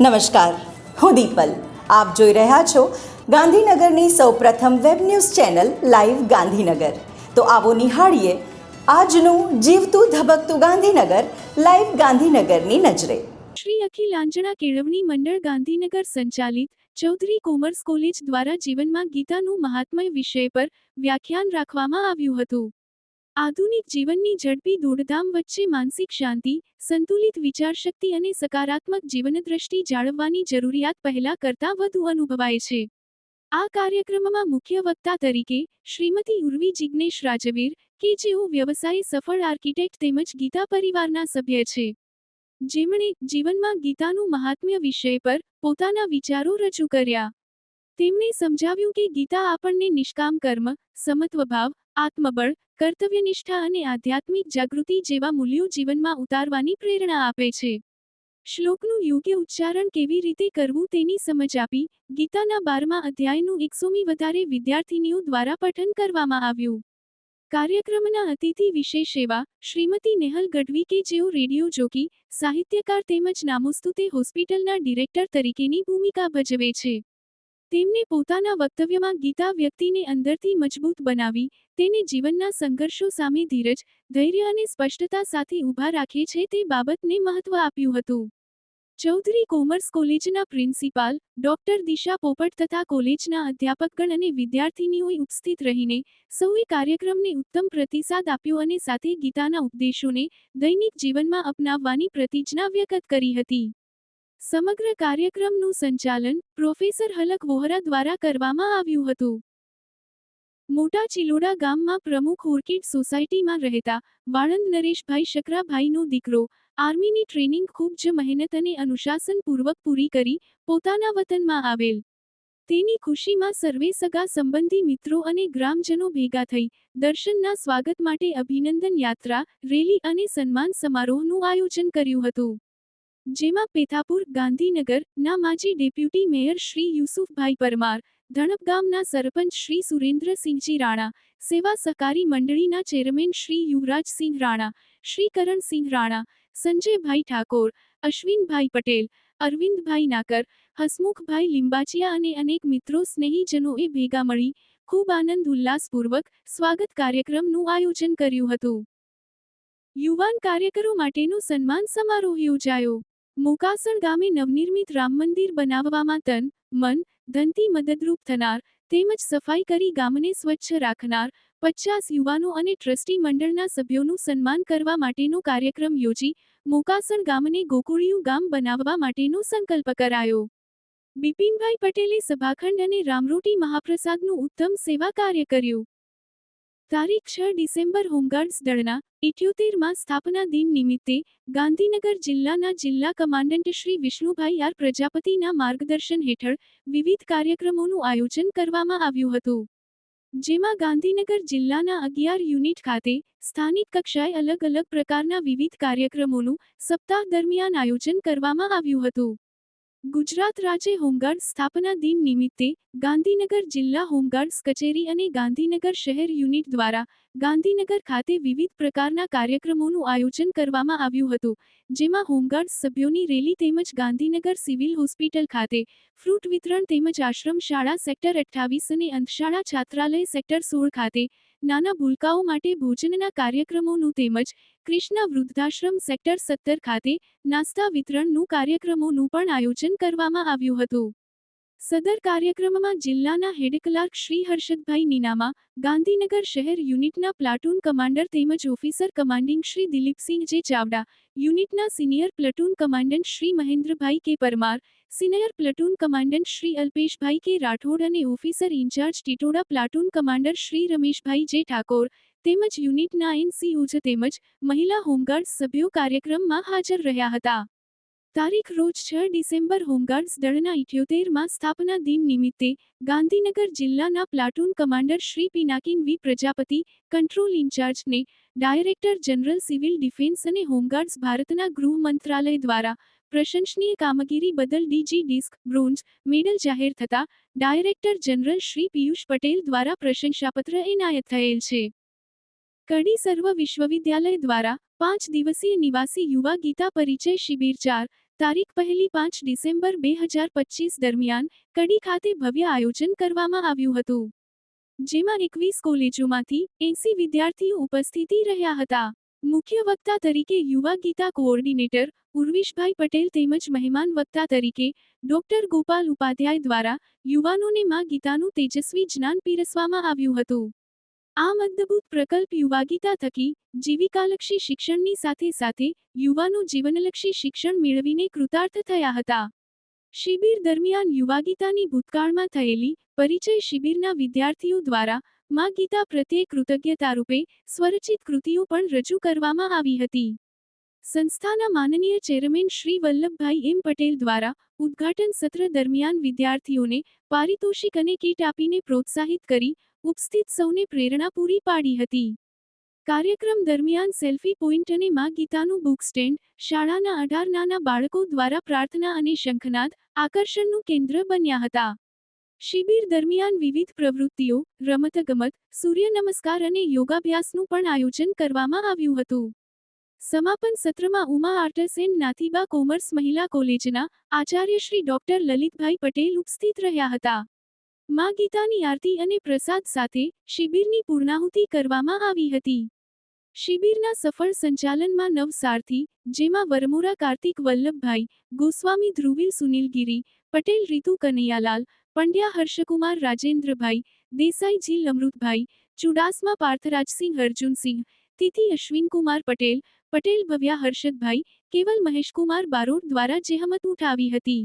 નમસ્કાર. હું દીપલ. આપ જોઈ રહ્યા છો ગાંધીનગરની સૌપ્રથમ web news channel live Gandhinagar. તો આવો નિહાળીએ આજનું જીવતું ધબકતું ગાંધીનગર લાઈવ ગાંધીનગરની નજરે. શ્રી અખિલ આંજણા કેળવણી મંડળ ગાંધીનગર સંચાલિત ચૌધરી કોમર્સ કોલેજ દ્વારા જીવનમાં ગીતાનું મહાત્મય વિષય પર વ્યાખ્યાન રાખવામાં આવ્યું હતું. આધુનિક જીવનની ઝડપી દોડધામ વચ્ચે માનસિક શાંતિ, સંતુલિત વિચારશક્તિ અને સકારાત્મક જીવનદ્રષ્ટિ જાળવવાની જરૂરિયાત પહેલા કરતાં વધુ અનુભવાય છે. આ કાર્યક્રમમાં મુખ્ય વક્તા તરીકે શ્રીમતી ઉર્વી જિજ્ઞેશ રાજવીર, કે જેઓ વ્યવસાય સફળ આર્કિટેક્ટ તેમજ ગીતા પરિવારના સભ્ય છે. જેમણે જીવનમાં ગીતાનું મહાત્મ્ય વિષય પર પોતાના વિચારો રજૂ કર્યા. તેમણે સમજાવ્યું કે ગીતા આપણને નિષ્કામ કર્મ, સમત્વભાવ, આત્મબળ, કર્તવ્યનિષ્ઠા અને આધ્યાત્મિક જાગૃતિ જેવા મૂલ્યો જીવનમાં ઉતારવાની પ્રેરણા આપે છે. શ્લોકનું યોગ્ય ઉચ્ચારણ કેવી રીતે કરવું તેની સમજ આપી, ગીતાના બારમા અધ્યાયનું એકસોમી વધારે વિદ્યાર્થીનીઓ દ્વારા પઠન કરવામાં આવ્યું. કાર્યક્રમના અતિથિ વિશેષ એવા શ્રીમતી નેહલ ગઢવી કે જેઓ રેડિયો જોકી, સાહિત્યકાર તેમજ નામોસ્તુતે હોસ્પિટલના ડિરેક્ટર તરીકેની ભૂમિકા ભજવે છે. તેમને પોતાના વક્તવ્યમાં ગીતા વ્યક્તિને અંદરથી મજબૂત બનાવી, તેને જીવનના સંઘર્ષો સામે ધીરજ, ધૈર્ય અને સ્પષ્ટતા સાથે ઊભા રાખે છે તે બાબતને મહત્વ આપ્યું હતું. ચૌધરી કોમર્સ કોલેજના પ્રિન્સિપાલ, ડોક્ટર દિશા પોપટ તથા કોલેજના અધ્યાપકગણ અને વિદ્યાર્થીનીઓએ ઉપસ્થિત રહીને સૌએ કાર્યક્રમને ઉત્તમ પ્રતિસાદ આપ્યો અને સાથે ગીતાના ઉપદેશોને દૈનિક જીવનમાં અપનાવવાની પ્રતિજ્ઞા વ્યક્ત કરી હતી. સમગ્ર કાર્યક્રમનું સંચાલન પ્રોફેસર હલક વોહરા દ્વારા કરવામાં આવ્યું હતું. મોટા ચિલોડા ગામમાં પ્રમુખ ઓર્કિડ સોસાયટીમાં રહેતા વાળંદ નરેશભાઈ શકરાભાઈનો દીકરો આર્મીની ટ્રેનિંગ ખૂબ જ મહેનત અને અનુશાસનપૂર્વક પૂરી કરી પોતાના વતનમાં આવેલ. તેની ખુશીમાં સર્વે સગા સંબંધી મિત્રો અને ગ્રામજનો ભેગા થઈ દર્શનના સ્વાગત માટે અભિનંદન યાત્રા, રેલી અને સન્માન સમારોહનું આયોજન કર્યું હતું. જેમાં પેથાપુર, ગાંધીનગર, ના માજી ડેપ્યુટી મેયર શ્રી યુસુફભાઈ પરમાર, ધણપ ગામના સરપંચ શ્રી સુરેન્દ્રસિંહજી રાણા, સેવા સહકારી મંડળીના ચેરમેન શ્રી યુવરાજસિંહ રાણા, શ્રી કરણસિંહ રાણા, સંજયભાઈ ઠાકોર, અશ્વિનભાઈ પટેલ, અરવિંદભાઈ નાકર, હસમુખભાઈ લિંબાચિયા અને અનેક મિત્રો સ્નેહીજનોએ ભેગા મળી ખૂબ આનંદ ઉલ્લાસપૂર્વક સ્વાગત કાર્યક્રમનું આયોજન કર્યું હતું. યુવાન કાર્યકરો માટેનો સન્માન સમારોહ યોજાયો. મોકાસણ ગામે નવનિર્મિત રામ મંદિર બનાવવામાં તન, મન, ધનથી મદદરૂપ થનાર, તેમજ સફાઈ કરી ગામને સ્વચ્છ રાખનાર, પચાસ યુવાનો અને ટ્રસ્ટી મંડળના સભ્યોનું સન્માન કરવા માટેનો કાર્યક્રમ યોજી, મોકાસણ ગામને ગોકુળિયું ગામ બનાવવા માટેનો સંકલ્પ કરાયો. બિપિનભાઈ પટેલે સભાખંડ અને રામરોટી મહાપ્રસાદનું ઉત્તમ સેવા કાર્ય કર્યું. તારીખ છ ડિસેમ્બર હોમગાર્ડ્સ દળના ઇઠ્યોતેરમાં સ્થાપના દિન નિમિત્તે ગાંધીનગર જિલ્લાના જિલ્લા કમાન્ડન્ટ શ્રી વિષ્ણુભાઈ આર પ્રજાપતિના માર્ગદર્શન હેઠળ વિવિધ કાર્યક્રમોનું આયોજન કરવામાં આવ્યું હતું. જેમાં ગાંધીનગર જિલ્લાના અગિયાર યુનિટ ખાતે સ્થાનિક કક્ષાએ અલગ અલગ પ્રકારના વિવિધ કાર્યક્રમોનું સપ્તાહ દરમિયાન આયોજન કરવામાં આવ્યું હતું. ગુજરાત રાજ્ય હોમગાર્ડ સ્થાપના દિન નિમિત્તે ગાંધીનગર જિલ્લા હોમગાર્ડ્સ કચેરી અને ગાંધીનગર શહેર યુનિટ દ્વારા ગાંધીનગર ખાતે વિવિધ પ્રકારના કાર્યક્રમોનું આયોજન કરવામાં આવ્યું હતું, જેમાં હોમગાર્ડ્સ સભ્યોની રેલી તેમજ ગાંધીનગર સિવિલ હોસ્પિટલ ખાતે ફ્રૂટ વિતરણ તેમજ આશ્રમ શાળા સેક્ટર અઠ્ઠાવીસ અને અંતશાળા છાત્રાલય સેક્ટર સોળ ખાતે નાના ભૂલકાઓ માટે ભોજનના કાર્યક્રમોનું તેમજ કૃષ્ણા વૃદ્ધાશ્રમ સેક્ટર સત્તર ખાતે નાસ્તા વિતરણનું કાર્યક્રમોનું પણ આયોજન કરવામાં આવ્યું હતું. સદર કાર્યક્રમમાં જિલ્લાના હેડ ક્લાર્ક શ્રી હર્ષદભાઈ નીનામા, ગાંધીનગર શહેર યુનિટના પ્લાટૂન કમાન્ડર તેમજ officer commanding Shri Dilipsinh J Chavda, યુનિટના senior platoon commandant Shri Mahendrabhai K Parmar, senior platoon commandant Shri Alpeshbhai K Rathod અને officer incharge Titoda platoon commander Shri Rameshbhai J Thakor, તેમજ યુનિટના એનસીઓજ તેમજ મહિલા home guard સભ્યો કાર્યક્રમમાં હાજર રહ્યા હતા. તારીખ રોજ છ ડિસેમ્બર હોમગાર્ડ્સ દળના ઇઠ્યોતેરમાં સ્થાપના દિન નિમિત્તે ગાંધીનગર જિલ્લાના platoon commander Shri Pinakin V Prajapati, control ઇન્ચાર્જને, director general civil defence અને હોમગાર્ડ્સ ભારતના ગૃહ મંત્રાલય દ્વારા પ્રશંસનીય કામગીરી બદલ ડીજી ડિસ્ક, બ્રોન્ઝ, મેડલ જાહેર થતા ડાયરેક્ટર જનરલ શ્રી પિયુષ પટેલ દ્વારા પ્રશંસાપત્ર એનાયત થયેલ છે. કડી સર્વ વિશ્વવિદ્યાલય દ્વારા પાંચ દિવસીય નિવાસી યુવા ગીતા પરિચય શિબિર ચાર તારીખ પહેલી પાંચ ડિસેમ્બર બે હજાર પચીસ દરમિયાન કડી ખાતે ભવ્ય આયોજન કરવામાં આવ્યું હતું. જેમાં એકવીસ કોલેજોમાંથી એંસી વિદ્યાર્થીઓ ઉપસ્થિતિ રહ્યા હતા. મુખ્ય વક્તા તરીકે યુવા ગીતા કોઓર્ડિનેટર ઉર્વિશભાઈ પટેલ તેમજ મહેમાન વક્તા તરીકે ડોક્ટર ગોપાલ ઉપાધ્યાય દ્વારા યુવાનોને માં ગીતાનું તેજસ્વી જ્ઞાન પીરસવામાં આવ્યું હતું. આમ અદ્ભુત પ્રકલ્પ યુવાગીતા થકી જીવિકાલક્ષી શિક્ષણની સાથે સાથે યુવાનો જીવનલક્ષી શિક્ષણ મેળવીને કૃતાર્થ થયા હતા. શિબિર દરમિયાન યુવાગીતાની ભૂતકાળમાં થયેલી પરિચય શિબિરના વિદ્યાર્થીઓ દ્વારા માં ગીતા પ્રત્યે કૃતજ્ઞતા રૂપે સ્વરચિત કૃતિઓ પણ રજૂ કરવામાં આવી હતી. સંસ્થાના માનનીય ચેરમેન શ્રી વલ્લભભાઈ એમ પટેલ દ્વારા ઉદ્ઘાટન સત્ર દરમિયાન વિદ્યાર્થીઓને પારિતોષિક અને કીટ આપીને પ્રોત્સાહિત કરી ઉપસ્થિત સૌને પ્રેરણા પૂરી પાડી હતી. કાર્યક્રમ દરમિયાન સેલ્ફી પોઈન્ટ અને માં ગીતાનું બુક સ્ટેન્ડ શાળાના અઢાર નાના બાળકો દ્વારા પ્રાર્થના અને શંખનાદ આકર્ષણનું કેન્દ્ર બન્યા હતા. શિબિર દરમિયાન વિવિધ પ્રવૃત્તિઓ, રમતગમત સૂર્ય નમસ્કાર અને યોગાભ્યાસનું પણ આયોજન કરવામાં આવ્યું હતું. સમાપન સત્રમાં Uma arts and Nathiba commerce મહિલા કોલેજના આચાર્ય શ્રી ડોક્ટર લલિતભાઈ પટેલ ઉપસ્થિત રહ્યા હતા. માં ગીતાની આરતી અને પ્રસાદ સાથે શિબિરની પૂર્ણાહુતિ કરવામાં આવી હતી. શિબિરના સફળ સંચાલનમાં નવ સારથી, જેમાં વરમોરા કાર્તિક વલ્લભભાઈ, ગોસ્વામી ધ્રુવીલ સુનિલગીરી, પટેલ રીતુ કનૈયાલાલ, પંડ્યા હર્ષકુમાર રાજેન્દ્રભાઈ દેસાઈ જીલ અમૃતભાઈ ચુડાસમા પાર્થરાજસિંહ અર્જુનસિંહ, તિથિ અશ્વિનકુમાર પટેલ પટેલ ભવ્યા હર્ષદભાઈ, કેવલ મહેશકુમાર બારોટ દ્વારા જહેમત ઉઠાવી હતી.